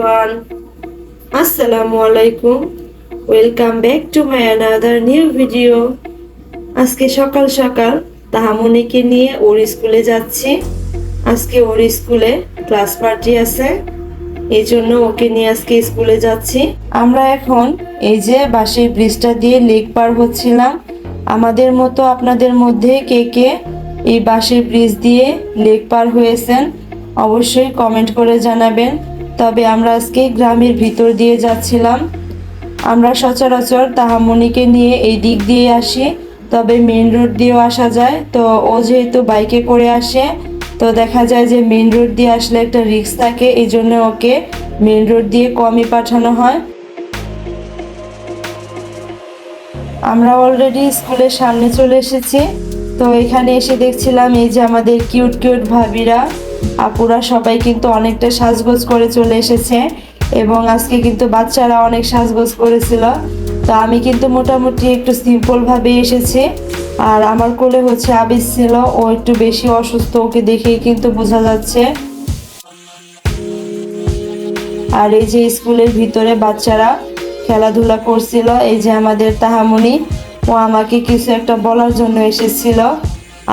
Everyone আসসালামু আলাইকুম welcome back to my another new video আজকে সকাল সকাল তাহামনিকে নিয়ে ওর স্কুলে যাচ্ছি। আজকে ওর স্কুলে ক্লাস পার্টি আছে। এই জন্য ওকে নিয়ে আজকে স্কুলে যাচ্ছি। আমরা এখন এই যে বাসের ব্রিজটা দিয়ে লেক পার হচ্ছিলাম। আমাদের মতো আপনাদের মধ্যে কে কে এই বাসের ব্রিজ দিয়ে লেক পার হয়েছেন, অবশ্যই কমেন্ট করে জানাবেন। তবে আমরা আজকে গ্রামের ভিতর দিয়ে যাচ্ছিলাম। আমরা সচরাচর তাহামনিকে নিয়ে এই দিক দিয়ে আসি, তবে মেন রোড দিয়েও আসা যায়। তো ও যেহেতু বাইকে করে আসে, তো দেখা যায় যে মেন রোড দিয়ে আসলে একটা রিস্ক থাকে, এই জন্য ওকে মেন রোড দিয়ে কমই পাঠানো হয়। আমরা অলরেডি স্কুলের সামনে চলে এসেছি, তো এখানে এসে দেখছিলাম এই যে আমাদের কিউট কিউট ভাবিরা। আপুরা সবাই কিন্তু অনেকটা সাজগোজ করে চলে এসেছে এবং আজকে কিন্তু বাচ্চারা অনেক সাজগোজ করেছিল। তো আমি কিন্তু মোটামুটি একটু সিম্পল ভাবে এসেছি। আর আমার কোলে হচ্ছে আবিস ছিল, ও একটু বেশি অসুস্থ, ওকে দেখেই কিন্তু বোঝা যাচ্ছে। আর এই যে স্কুলের ভিতরে বাচ্চারা খেলাধুলা করছিল, এই যে আমাদের তাহামনি, ও আমাকে কিছু একটা বলার জন্য এসেছিল।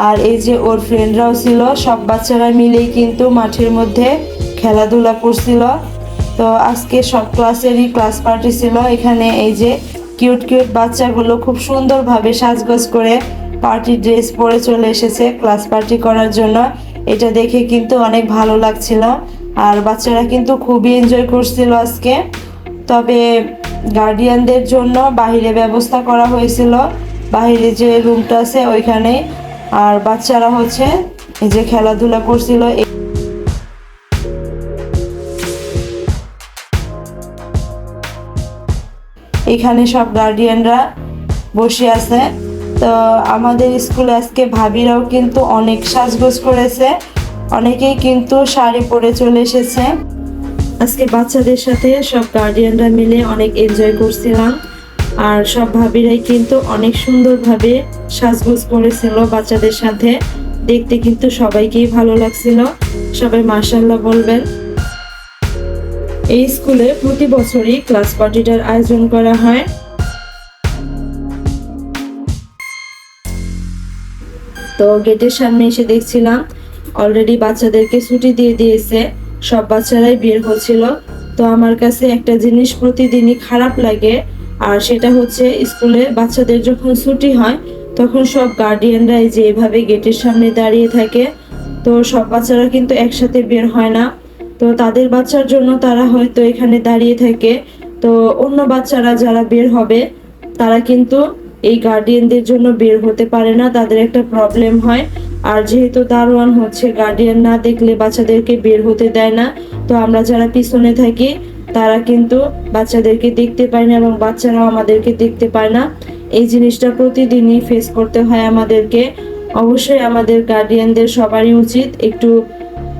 আর এই যে ওর ফ্রেন্ডরাও ছিল, সব বাচ্চারা মিলেই কিন্তু মাঠের মধ্যে খেলাধুলা করছিল। তো আজকে সব ক্লাসেরই ক্লাস পার্টি ছিল। এখানে এই যে কিউট কিউট বাচ্চাগুলো খুব সুন্দরভাবে সাজগোজ করে পার্টি ড্রেস পরে চলে এসেছে ক্লাস পার্টি করার জন্য। এটা দেখে কিন্তু অনেক ভালো লাগছিল। আর বাচ্চারা কিন্তু খুবই এনজয় করছিল আজকে। তবে গার্ডিয়ানদের জন্য বাহিরে ব্যবস্থা করা হয়েছিল। বাহিরে যে রুমটা আছে, ওইখানে আর বাচ্চারা হচ্ছে এই যে খেলাধুলা করছিল এখানে সব গার্ডিয়ানরা বসে আছে। তো আমাদের স্কুলে আজকে ভাবিরাও কিন্তু অনেক সাজগোজ করেছে, অনেকেই কিন্তু শাড়ি পরে চলে এসেছে। আজকে বাচ্চাদের সাথে সব গার্ডিয়ানরা মিলে অনেক এনজয় করছিলাম। আর সব ভাবিরাই কিন্তু অনেক সুন্দরভাবে সাজগোজ করেছিল বাচ্চাদের সাথে। দেখতে কিন্তু সবাইকেই ভালো লাগছিল। সবাই মার্শাল্লাহ বলবেন। এই স্কুলে প্রতি বছরই ক্লাস পার্টিটার আয়োজন করা হয়। তো গেটের সামনে এসে দেখছিলাম অলরেডি বাচ্চাদেরকে ছুটি দিয়ে দিয়েছে। সব বাচ্চারাই বের হচ্ছিল। তো আমার কাছে একটা জিনিস প্রতিদিনই খারাপ লাগে আর সেটা হচ্ছে স্কুলে বাচ্চাদের যখন ছুটি হয়, তখন সব গার্ডিয়ানরা এই যে এভাবে গেটের সামনে দাঁড়িয়ে থাকে, তো সব বাচ্চারা কিন্তু একসাথে বের হয় না। তো তাদের বাচ্চার জন্য তারা হয়তো এখানে দাঁড়িয়ে থাকে। তো অন্য বাচ্চারা যারা বের হবে, তারা কিন্তু এই গার্ডিয়ানদের জন্য বের হতে পারে না, তাদের একটা প্রবলেম হয়। আর যেহেতু দারোয়ান হচ্ছে গার্ডিয়ান না দেখলে বাচ্চাদেরকে বের হতে দেয় না। তো আমরা যারা পিছনে থাকি তারা কিন্তু বাচ্চাদেরকে দেখতে পায় না এবং বাচ্চারাও আমাদেরকে দেখতে পায় না। এই জিনিসটা প্রতিদিনই ফেস করতে হয় আমাদেরকে। অবশ্যই আমাদের গার্ডিয়ানদের সবারই উচিত একটু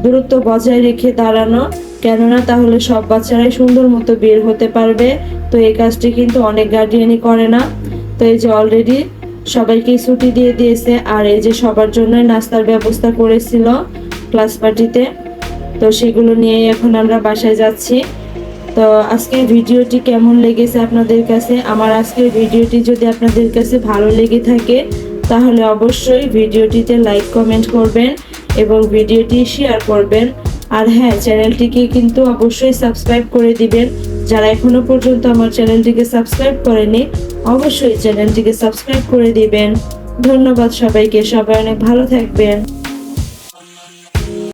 দূরত্ব বজায় রেখে দাঁড়ানো। কেননা তাহলে সব বাচ্চারাই সুন্দর মতো বের হতে পারবে। তো এই কাজটি কিন্তু অনেক গার্ডিয়ানই করে না। তো এই যে অলরেডি সবাইকে ছুটি দিয়ে দিয়েছে আর এই যে সবার জন্য নাস্তার ব্যবস্থা করেছিল ক্লাস পার্টিতে তো সেগুলো নিয়ে এখন আমরা বাসায় যাচ্ছি। তো আজকের ভিডিওটি কেমন লেগেছে আপনাদের কাছে? আমার আজকের ভিডিওটি যদি আপনাদের কাছে ভালো লেগে থাকে, তাহলে অবশ্যই ভিডিওটিতে লাইক কমেন্ট করবেন এবং ভিডিওটি শেয়ার করবেন। আর হ্যাঁ চ্যানেলটিকে কিন্তু অবশ্যই সাবস্ক্রাইব করে দিবেন। যারা এখনও পর্যন্ত আমার চ্যানেলটিকে সাবস্ক্রাইব করেনি, অবশ্যই চ্যানেলটিকে সাবস্ক্রাইব করে দিবেন। ধন্যবাদ সবাইকে। সবাই অনেক ভালো থাকবেন।